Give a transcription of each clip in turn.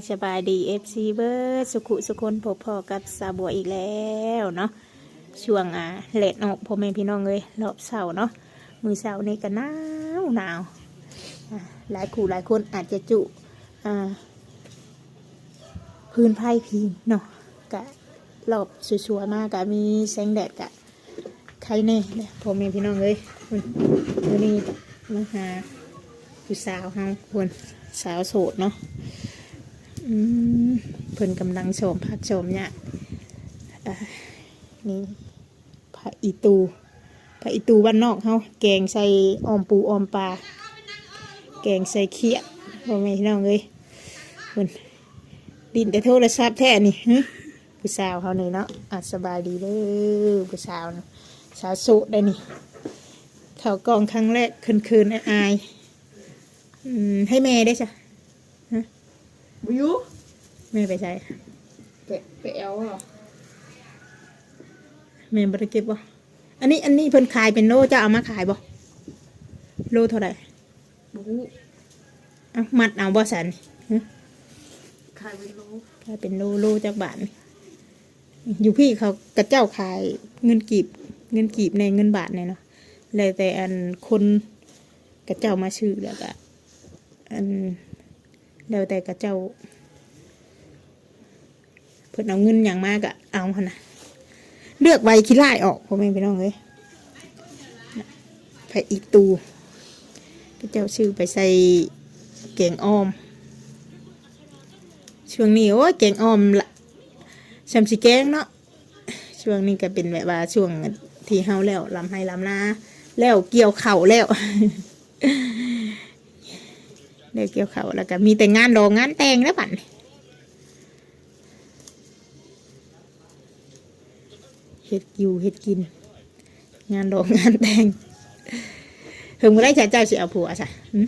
ายสบายดีเอฟซีเบิร์ดสุขุสุคนพบพอกับสาบัวอีกแล้วเนาะช่วงอ่าเลดออกพ่อแม่พี่น้องเลยรอบเสาเนาะมือเสาร์นี่ก็หนาวหนาวหลายคู่หลายคนอาจจะจุอ่าพื้นไผ่พิงเนาะกะรอบสวยๆมากกะมีแสงแดดกะใครแน่เลยพ่อแม่พี่น้องเลยวันนี้มาหาผู้สาวเฮาคนสาวโสดเนาะ เพิ่นกำลังชมพักชมเนี่ยนี่พระอีตูพระอีตูบ้านนอกเฮาแกงใส่ออมปูออมปลาแกงใส่เขียดพ่อแม่พี่น้องเอ้ยเพิ่นดินแต่โทรศัพท์แท้นี่ผู้สาวเฮานี่เนาะอะสบายดีเด้อผู้สาวนะสาวสดได้นี่เข้ากองครั้งแรกคืนๆอายๆอืมให้แม่ได้จ้ะ บุยุแม่ไปใช้ไปไปแอลเหรอแม่บริเก็บบ่อันนี้อันนี้เพิ่นขายเป็นโลจะเอามาขายบ่โลเท่าไหร่บุเอามัดเอาบ่สันฮะขายเป็นโลขายเป็นโลโลจากบาทนี่อยู่พี่เขากระเจ้าขายเงินกีบ เงินกีบในเงินบาทเนี่ยเนาะแล้วแต่อันคนกระเจ้ามาชื่อแล้วก็อัน แล้วแต่กระเจ้า เพิ่นเอาเงินอย่างมากอะเอาหั่นนะเลือกใบขี้ไล่ออกพ่อแม่พี่น้องเลยไปอีกตูกระเจ้าชื่อไปใส่เก่งออม ช่วงนี้โอ้ยเก่งออมละชำสิแกงเนาะช่วงนี้ก็เป็นแบบว่าช่วงที่เฮาแล้วลำให้ลำนาแล้วเกี่ยวเข่าแล้ว แล้วเกี่ยวเข่าวแล้วก็มีแต่งานดองงานแต่งแล้วบัดนี้เฮ็ดอยู่เฮ็ดกิน งานดองงานแต่งเพิ่งบ่ได้ใช้เจ้าสิเอาผัวซะหึ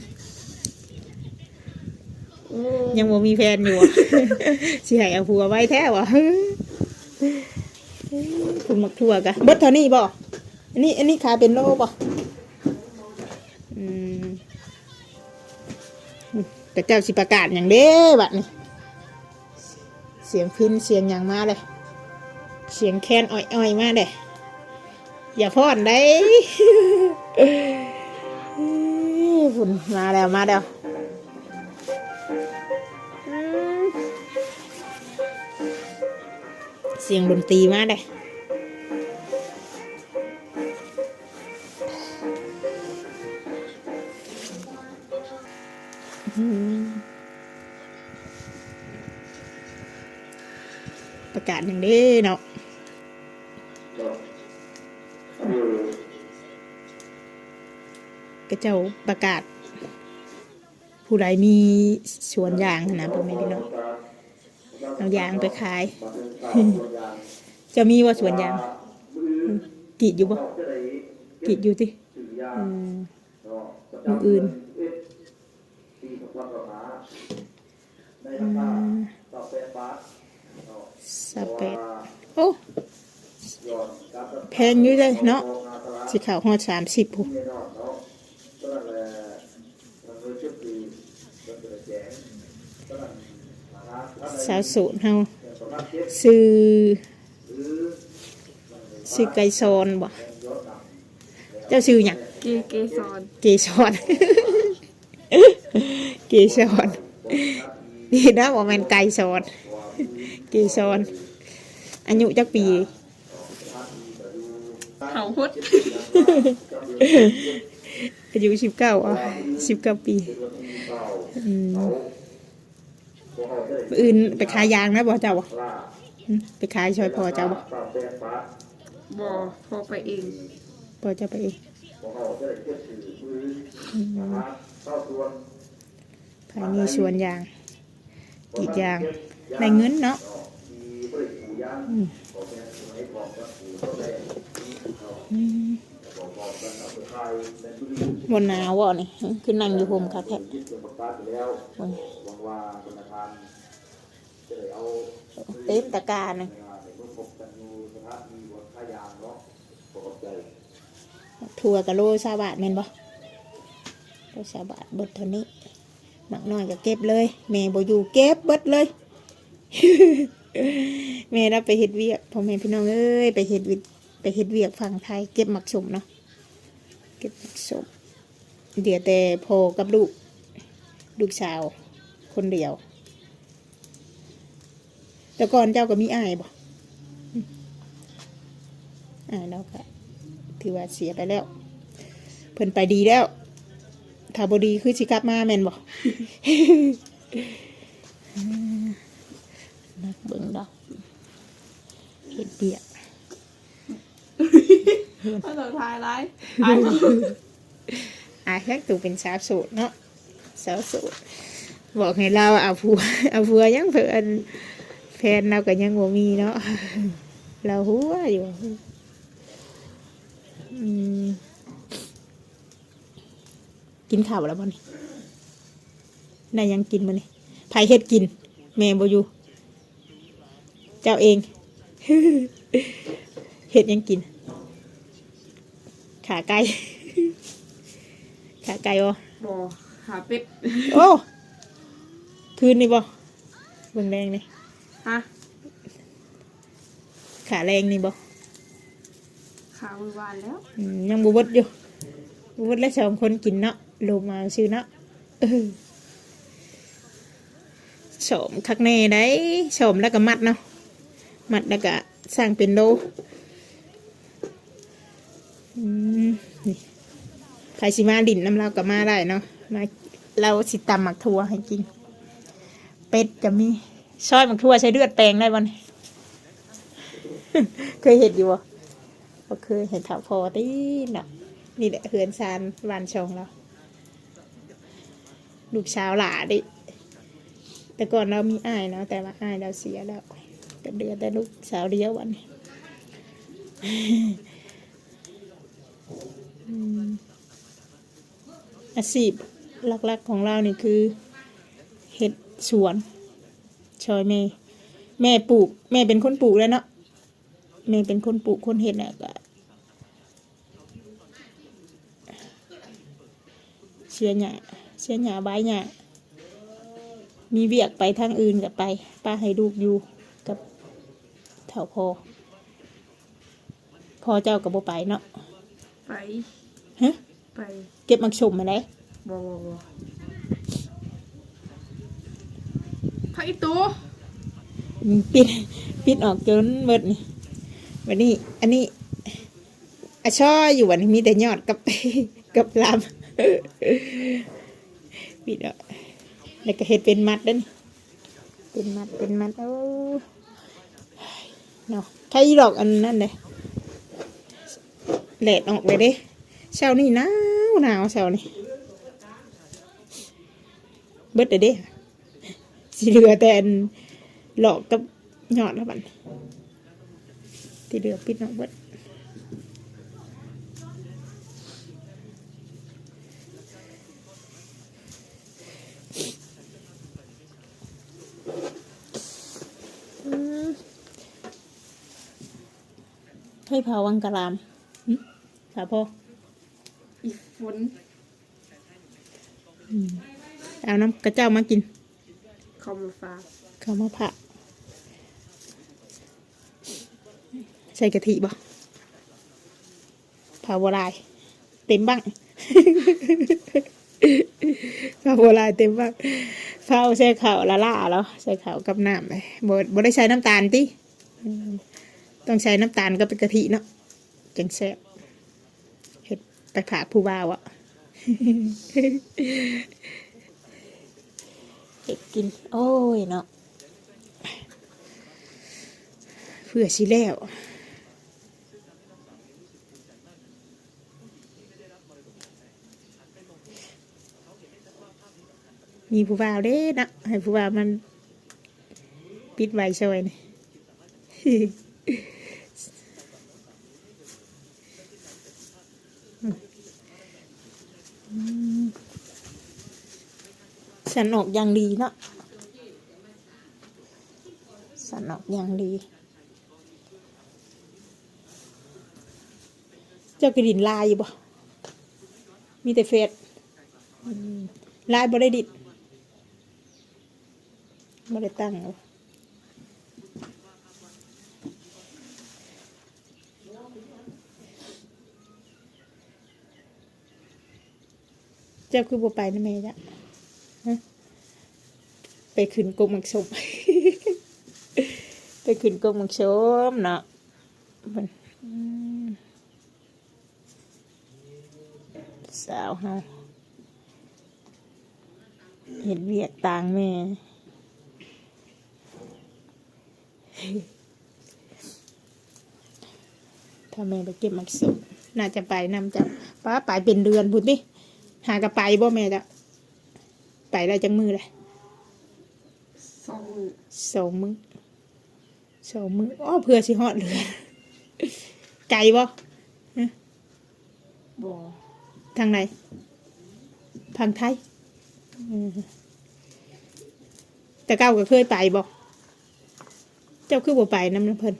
ยังบ่มีแฟนอยู่อะสิให้เอาผัวไว้แท้วะคุณมักทั่วกะเบิดเท่านี้บ่อันนี้อันนี้ขายเป็นโลบ่ แต่เจ้าสิประกาศอย่างเด้บัดนี้ เสียงพินเสียงอย่างมาเลย เสียงแคนอ่อยๆมาเลยอย่าพอนได้ฝุ่นมาแล้วมาแล้วเสียงดนตรีมาเลยาศอย่างนี้เนาะก็เจ้าประกาศ ผู้ใดมีสวนยางนะพ่อแม่พี่น้องเอายางไปขาย จะมีว่าสวนยางกีดอยู่บ่กีดอยู่ติอืมมืออื่นอืม สเปดโอ้แพงอยู่เลยเนาะสิขาวหอดสามสิบผู้สาวโสูนเฮาซื้อซื้อไก่ซอนบ่เจ้าซื้อหยังเกเกซอนเกสรเกสรดีนะว่ามันไก่สอนเกสร อายุจักปีเห่าพุดอายุสิบเก้าอะสิบเก้าปีอืมมื้ออื่นไปขายยางนะบ่เจ้าบ่อืมไปขายช่วยพอเจ้าบ่บอพอไปเองพอเจ้าไปเองอืมภายในสวนยางกรีดยางได้เงินเนาะอืมอืม บนหนาวอะนี่คือนั่งอยู่โฮมคาแท้โอ้ยเต็มตะกร้าหนึงทัวร์กับโลซาบาทแม่นบ่โลซาบาทเบิดเท่านี้หมักน้อยก็เก็บเลยแม่บ่อยู่เก็บเบิดเลย แม่เราไปเฮ็ดเวียกพ่อแม่พี่น้องเอ้ยไปเฮ็ดวิไปเฮ็ดเวียกฝั่งไทย เก็บหมักสมเนาะเก็บหมักสมเดี๋ยวแต่พ่อกับลูกลูกสาว คนเดียว แต่ก่อนเจ้าก็มีอ้ายบ่อืมอ้ายเราก็ถือว่าเสียไปแล้ว เพิ่นไปดีแล้วถ้าบดีคือสิกลับมาแม่นบ่ นักเบิ่งดอกเห็ดเบียกถ้าเราทายร้ายอาแค่ตูเป็นสาวโสูตรเนาะสาวโสูตรบอกให้เราเอาผัวเอาผัวยังเพิ่นแฟนเราก็ยังบ่มีเนาะเราหัวอยู่อืมกินข้าวแล้วบ่นี่ได้หยังกินมานี่ไผเฮ็ดกิน แม่บ่อยู่ เจ้าเองเฮ็ดหยังกิน ขาไก่ ขาไก่บ่บอหาเป็ดโอ้ คืนนี่บ่เบิ่งแรงนี่ฮะขาแรงนี่บ่ขามือวานแล้วอืมยังบ่เบดอยู่บ่เบดแล้วสองคนกินเนาะลงมาซื้อเนาะเออสมคักแน่ได้สมแล้วก็มัดเนาะ มัดแล้วก็สร้างเป็นโลอืมนี่ใครสิมาดินน้ำเราก็มาได้เนาะมาเราสิตำหมักทั่วให้กิน เป็ดจะมีซอยหมักทั่วใช้เลือดแปลงได้บ่นเคยเห็นอยู่บ่บ่เคยเห็นถาพอตีเนาะนี่แหละเฮือนซานวานชองเราลูกสาวหลาดิแต่ก่อนเรามีอ้ายเนาะแต่ว่าอ้ายเราเสียแล้ว ก็เดือแต่ลูกสาวเดียววันนี้อาชีพหลักๆของเรานี่คือเห็ดสวนชอยแม่ แม่ปลูก แม่เป็นคนปลูกแล้วเนาะแม่เป็นคนปลูกคนเห็ดน่ะก็เชียหญ้าเชียหญ้าใบหญ้ามีเวียกไปทางอื่นกับไป ป้าให้ลูกอยู่ เถ่าพอพอเจ้ากับโบไปเนาะไปฮะไปเก็บมักชมมาได้บอบอบอพักอีตัวปิดปิดออกจนเบิดนี่วันนี้ อันนี้อาช่ออยู่วันนี้มีแต่ยอดกับกับลำปิดออกแล้วก็เห็ดเป็นมัดเด้วนี่เป็นมัดเป็นมัดโอ้ เนาะใครหลอกอันนั้นเลยแหลดออกไปเด้เช้านี่หนาวหนาวเช้านี่เบิดเด้เด้สีเหลือแต่อันหลอกกับยอดแล้วบันที่เหลือปิดนอกเบิด ให้เผาวังกะลามหึค่ะพ่ออีฝนเอาน้ำกระเจ้ามากินเข้ามาฟ้ากเขามาผักใส่กะทิบ่ผาบัวลาย เต็มบ้างผาบัวลายเต็มบ้างเฝ้าใส่ข้าวละล่าแล้วใส่ข้าวกับน้ำเลยบ่บ่ได้ใช้น้ำตาลติอืม ต้องใช้น้ำตาลก็เป็นกะทิเนาะจังแซ่บเฮ็ดไปผากผู้บ่าวอะเด็กกิน โอ้ยเนาะเพื่อสิแล้วมีผู้บ่าวเด้นะให้ผู้บ่าวมัน ปิดไว้ช่วยนี่ สันออกอย่างดีเนาะสันออกอย่างดี เจ้ากระดินลายอยู่บ่ มีแต่เฟสลายบ่ได้ดิดไม่ได้ตั้งเอา เจ้าคือบัไปนะแม่จ้ะไปขึ้นกรมมักชมไปขึ้นกรมมักชมเนาะมันสาวเฮาเห็นเวียกต่างแม่ถ้าแม่ไปเก็บมักสุน่าจะไปนำจะป้าไปเป็นเดือนพุดดิ หากระไปบ่แม่จะไปได้จังมือเลยสองมือสองมือสองมืออ้อเพื่อสิฮอดเรือไกลบ่บ่ทางไหนทางไทยอืมแต่เก้าก็เคยไปบ่เจ้าคือบ่ไปนำน้ำเพิ่น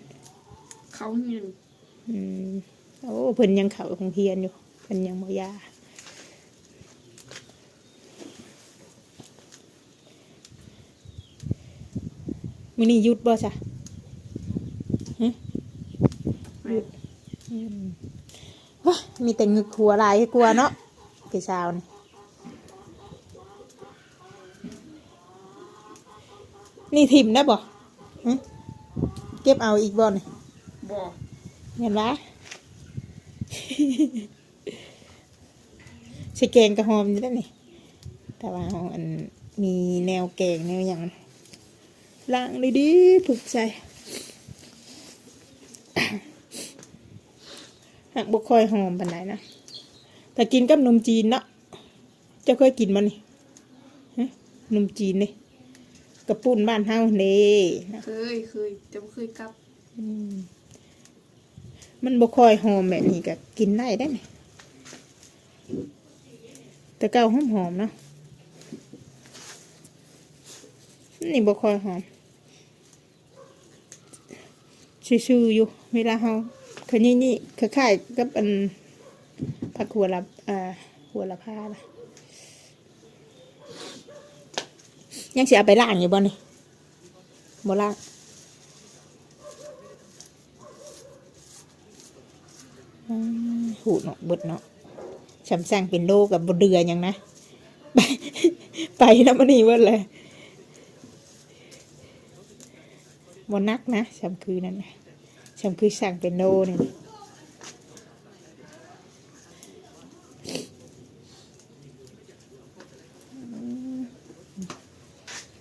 เขาเงินอืมโอ้เพิ่นยังเขาของเฮียนอยู่เพิ่นยังบ่ยา มื้อนี้หยุดบ่ซะแม่อืมว้ามีแต่งึกหัวลายให้กลัวเนาะพี่สาวนี่นี่ทิมได้บ่ฮะเก็บเอาอีกบ่นี่บ่เห็นปะสิแกงกระหอมอยู่แล้วนี่แต่ว่าเอาอันมีแนวแกงแนวอย่าง ล้างดีๆฝึกใจหักบกคอยหอมปันไหนนะแต่กินกับนมจีนเนาะเจ้าเคยกินมันนี่ฮะนมจีนนี่กระปุ่นบ้านเฮาเน่นะเคยเคยจะบ่เคยกลับอืมมันบกคอยหอมแบบนี้ก็กินได้ได้ไหมแต่เก้าหอมหอมๆเนาะนี่บกคอยหอม ชื่อๆอยู่ เวลาเฮาคือนี่นี่คล้ายกับอันผักหัวละอ่าหัวละพาละยังเสิเอาไปล้างอยู่บ่นี่บ่ล้างหูเนาะบดเนาะฉันสั่งเป็นโลกับบเดือยังนะ ไปไปแล้วมันนี่เบิดเลยบนักนะฉันคือนั่นนะ ฉันคือสั่งเป็นโลนี่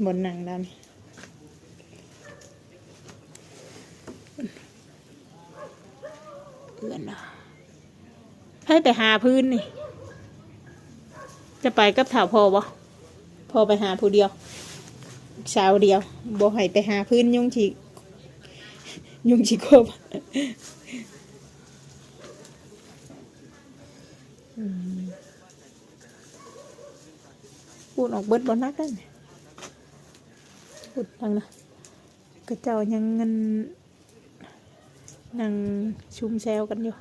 บนหนังดำเอื่อนเนาะให้ไปหาพื้นนี่ จะไปกับถาวพอบ่พอไปหาผู้เดียวสาวเดียวบ่ให้ไปหาพื้นยุ่งฉีก ยุงฉีกครบอืมพูดออกเบิดบ่นักกันพูดทางนะกระเจ้ายังเงินนั่งชุมแซวกันอยู่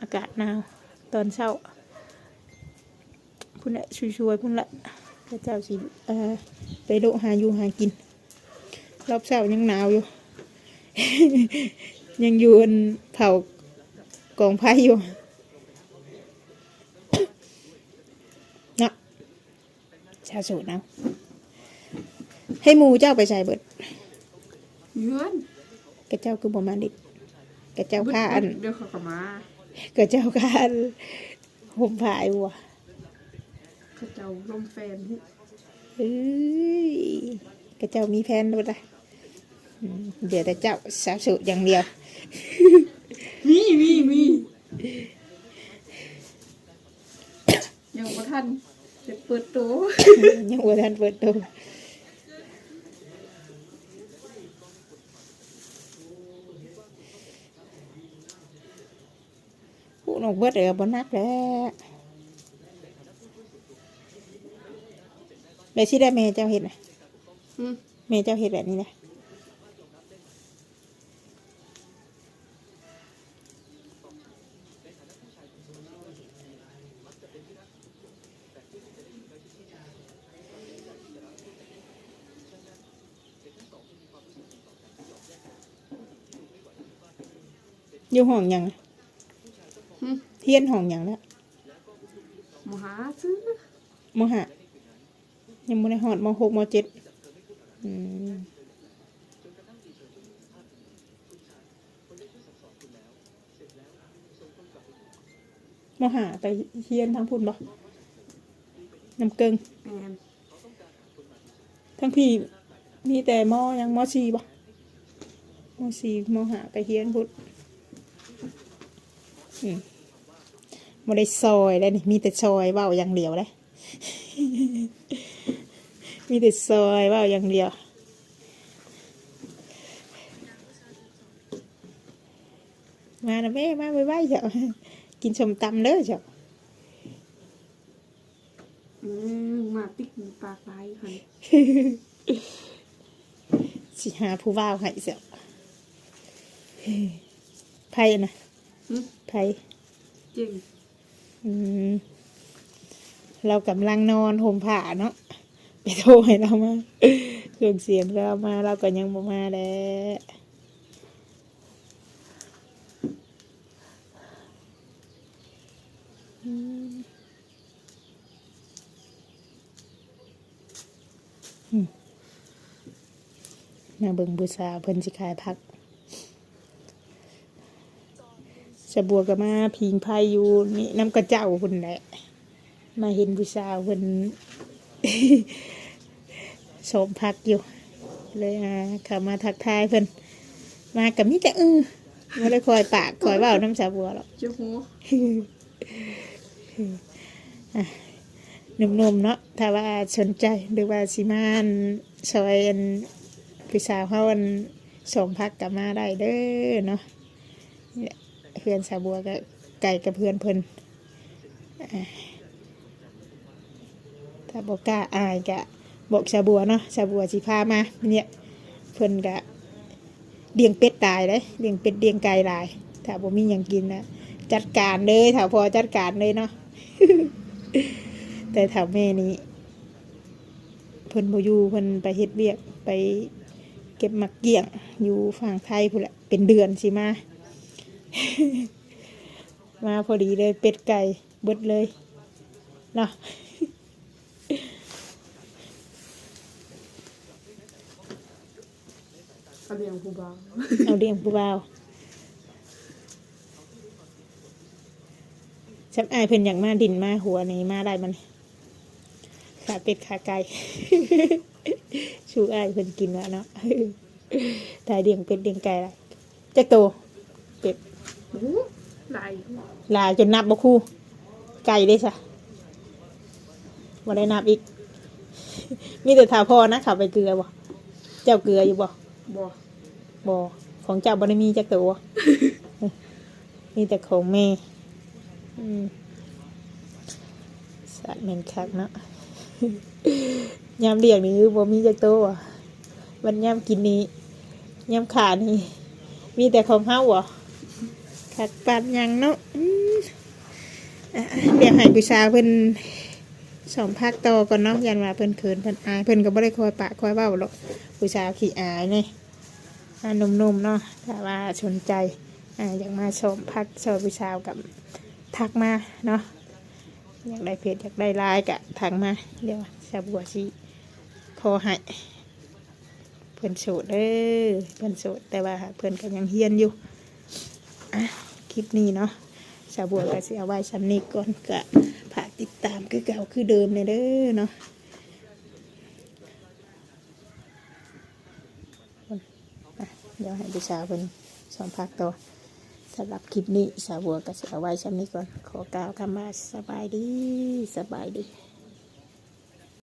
อากาศหนาวตอนเช้าพุ่นละช่วยๆพุ่นละพระเจ้าสิเอ่อไปโลหาอยู่หากิน รอบเช้ายังหนาวอยู่ ยังอยู่บนเผากองไผ่อยู่เนาะชาสูตรเอาให้หมูเจ้าไปใส่เบิดเยือนกระเจ้าคือบ่มาดิกระเจ้าข้าอันเดี๋ยวเขาก็มาก็เจ้าการห่มผ้าอยู่ว่ะเขาเจ้าลมแฟนหุเอ้ยก็เจ้ามีแฟนด้วยละอืม เดี๋ยวแต่เจ้าสาวสุอย่างเดียว มีมีมียังบ่ทันจะเปิดตัวยังบ่ทันเปิดตัวผู้นกเบิดเอ๋อบนนักแล้วเลยที่ได้แม่เจ้าเห็ดนะอืมแม่เจ้าเห็ดแบบนี้นะ อยู่ห้องหยังหึเฮียนห้องหยังแล้วมหาซื้อมหะยังบ่ได้ฮอดมหกมเจ็ดอืมมหาไปเฮียนทางพุ่นบ่น้ำเกิงแมนทั้งพี่มีแต่มอยังมอสีบ่มอสีมอหาไปเฮียนพุ่นอืม บ่ได้ซอยแล้วนี่มีแต่ซอยเว้าอย่างเดียวเลยมีแต่ซอยเว้าอย่างเดียวมานะแม่มาไว้ๆเจ้ากินชมตำเด้อเจ้าอืมมาติ๊กหมูปลากไรค่ะสิหาผู้ว่าวให้เจ้าไผนะ หึไผจริง อืม เรากำลังนอนห่มผ้าเนาะ ไปโทรให้เรามาเครื่องเสียงเรามา เราก็ยังบ่มาแหล้วอืมอืมมาเบิ่งบูษาวเพิ่นสิขายผัก สะบัวก็มาพิงไพอยู่นี่น้ำกระเจ้าพุ่นแหละ มาเห็นผู้สาวเพิ่นสมพักอยู่ เลยอ่าเข้ามาทักทายเพิ่นมากับมิแต่อือไม่ได้คอยปากคอยเว้าน้ำสาบัวหรอกเจ้าหัวหนุ่มๆเนาะถ้าว่าสนใจหรือว่าสิมานซอยอันผู้สาวเฮาอันสมพักกลับมาได้เด้อเนาะ เพื่อนสาบัวก็ไก่กับเพื่อนเพิ่นอ่าถ้าบอกกล้าอายกะบอกสาบัวเนาะสาบัวสิพามาเนี่ยเพิ่นกะเลี้ยงเป็ดตายเลยเลี้ยงเป็ดเลี้ยงไก่ลาย ถ้าบ่มีหยังกินนะจัดการเลยถ้าพอจัดการเลยเนาะแต่แถวแม่นี้เพิ่นบ่อยู่เพิ่นไปเฮ็ดเวียกไปเก็บมักเกี่ยงอยู่ฝั่งไทยพุ่นแหละเป็นเดือนสิมา มาพอดีเลยเป็ดไก่เบิดเลยเนาะเอาเลี้ยงผู้บ่าวเอาเลี้ยงผู้บ่าวฉันอายเพิ่นอยากมาดินมาหัวนี่มาได้มันขาเป็ดขาไก่ชูอายเพิ่นกินแล้วเนาะตายเลี้ยงเป็ดเลี้ยงไก่ละจักโตเป็ดโอ้โหหลายลายจนนับบ่คู่ ไก่ได้ซะบ่ได้นับอีก มีแต่ถาพอนะขับไปเกลือบ่เจ้าเกลืออยู่บ่บ่บ่ของเจ้าบ่ได้มีจักตัวมีแต่ของแม่อืมสัตว์เหม็นคักเนาะยามเลี้ยงนี่คือบ่มีจักตัวอะวันยามกินนี้ยามขานี่มีแต่ของเฮาอ่ะคักปานหยังเนาะอือเดี๋ยวให้ผู้สาวเพิ่นสองพักต่อก่อนเนาะยันว่าเพิ่นเขินเพิ่นอายเพิ่นก็บ่ได้คอยปากคอยเว้าหรอกผู้สาวขี้อายนี่อ่าหนุ่มๆเนาะถ้าว่าสนใจอ่าอยากมาชมพักชมวิชาวกับทักมาเนาะอยากได้เพจอยากได้ไลน์กะทักมาเดี๋ยวชาวบัวชีขอให้เพื่นโสดเด้อเพื่นโสดแต่ว่าเพื่นก็ยังเฮียนอยู่ อะคลิปนี้เนาะชาวบัวก็สิเอาไว้ชั้นนี้ก่อนกะฝากติดตามคือเก่าคือเดิมเลยเด้อเนาะเดี๋ยวให้ผู้สาวเป็นสองพักต่อสำหรับคลิปนี้สาวบัวก็จะเอาไว้ชั้นนี้ก่อน ขอกล่าวคำว่าสบายดีสบายดี